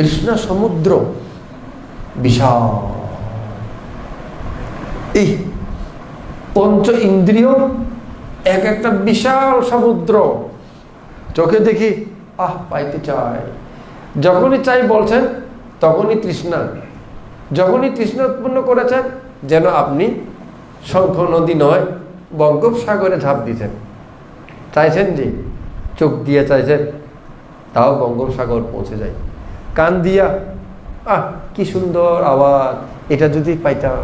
তৃষ্ণা সমুদ্র। বিশাল। এই পঞ্চ ইন্দ্রিয়, এক একটা বিশাল সমুদ্র। চোখে দেখি, আহ, পাইতে চাই যখনই চাই বলছেন, তখনই তৃষ্ণা। যখনই তৃষ্ণা উৎপন্ন করেছেন, যেন আপনি শঙ্খ নদী নয়, বঙ্গোপসাগরে ঝাঁপ দিয়েছেন চাইছেন যে, চোখ দিয়ে চাইছেন, তাও বঙ্গোপসাগর পৌঁছে যায়। কান দিয়া, আহ, কি সুন্দর আওয়াজ, এটা যদি পাইতাম।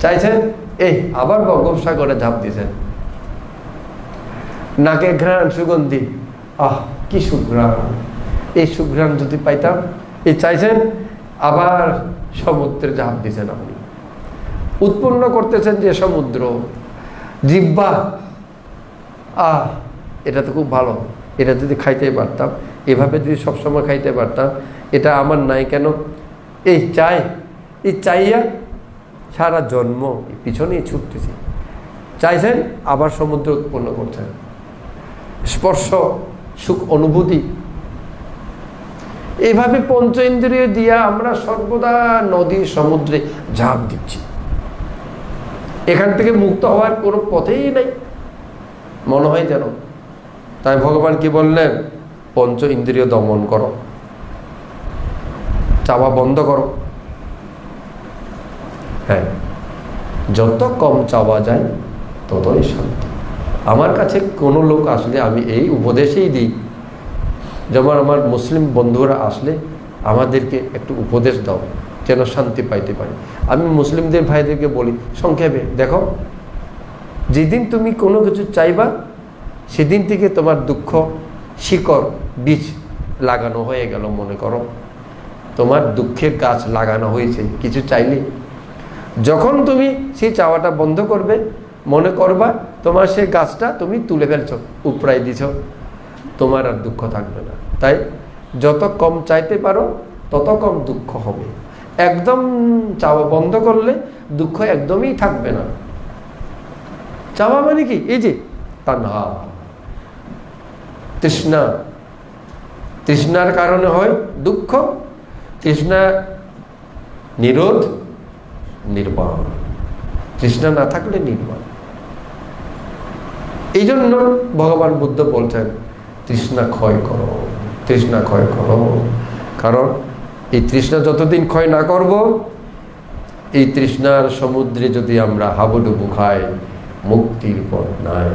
চাইছেন এই আবার বঙ্গোপসাগরে ঝাঁপ দিয়েছেন নাকে ঘ্রাণ সুগন্ধি, আহ, কি সুঘ্রাণ, এই সুঘ্রাণ যদি পাইতাম। এই চাইছেন, আবার সমুদ্রে ঝাঁপ দিয়েছেন আপনি। উৎপন্ন করতেছেন যে সমুদ্র জিব্বা আহ, এটা তো খুব ভালো, এটা যদি খাইতে পারতাম, এভাবে যদি সবসময় খাইতে পারতাম এটা আমার নাই কেন? এই চাই, এই চাইয়া সারা জন্ম পিছনেই ছুটতেছি। চাইছেন আবার সমুদ্র উৎপন্ন করছেন। স্পর্শ, সুখ, অনুভূতি। এইভাবে পঞ্চ ইন্দ্রিয় দিয়া আমরা সর্বদা নদী, সমুদ্রে ঝাঁপ দিচ্ছি। এখান থেকে মুক্ত হওয়ার কোনো পথেই নেই। মনে হয় যেন। তাই ভগবান কি বললেন? পঞ্চ ইন্দ্রিয় দমন করো। চাওয়া বন্ধ করো। হ্যাঁ যত কম চাওয়া যায়, ততই শান্তি। আমার কাছে কোনো লোক আসলে আমি এই উপদেশেই দিই। যেমন আমার মুসলিম বন্ধুরা আসলে আমাদেরকে একটু উপদেশ দাও, যেন শান্তি পাইতে পারি। আমি মুসলিমদের ভাইদেরকে বলি, সংক্ষেপে দেখো, যেদিন তুমি কোনো কিছু চাইবা, সেদিন থেকে তোমার দুঃখ, শিকড়, বীজ লাগানো হয়ে গেল মনে করো। তোমার দুঃখের গাছ লাগানো হয়েছে, কিছু চাইলে যখন তুমি সেই চাওয়াটা বন্ধ করবে, মনে করবা তোমার সেই গাছটা তুমি তুলে ফেলছো, উপড়াই দিছ। তোমার আর দুঃখ থাকবে না। তাই যত কম চাইতে পারো, তত কম দুঃখ হবে। একদম চাওয়া বন্ধ করলে দুঃখ একদমই থাকবে না। চাওয়া মানে কি? এই যে, তান্হা। তৃষ্ণা। তৃষ্ণার কারণে হয় দুঃখ তৃষ্ণা নিরোধ, নির্বাণ। তৃষ্ণা না থাকলে নির্বাণ। এই জন্য ভগবান বুদ্ধ বলছেন, তৃষ্ণা ক্ষয় করো, তৃষ্ণা ক্ষয় করো। কারণ এই তৃষ্ণা যতদিন ক্ষয় না করব, এই তৃষ্ণার সমুদ্রে যদি আমরা হাবুডুবু খাই, মুক্তির পথ নাই।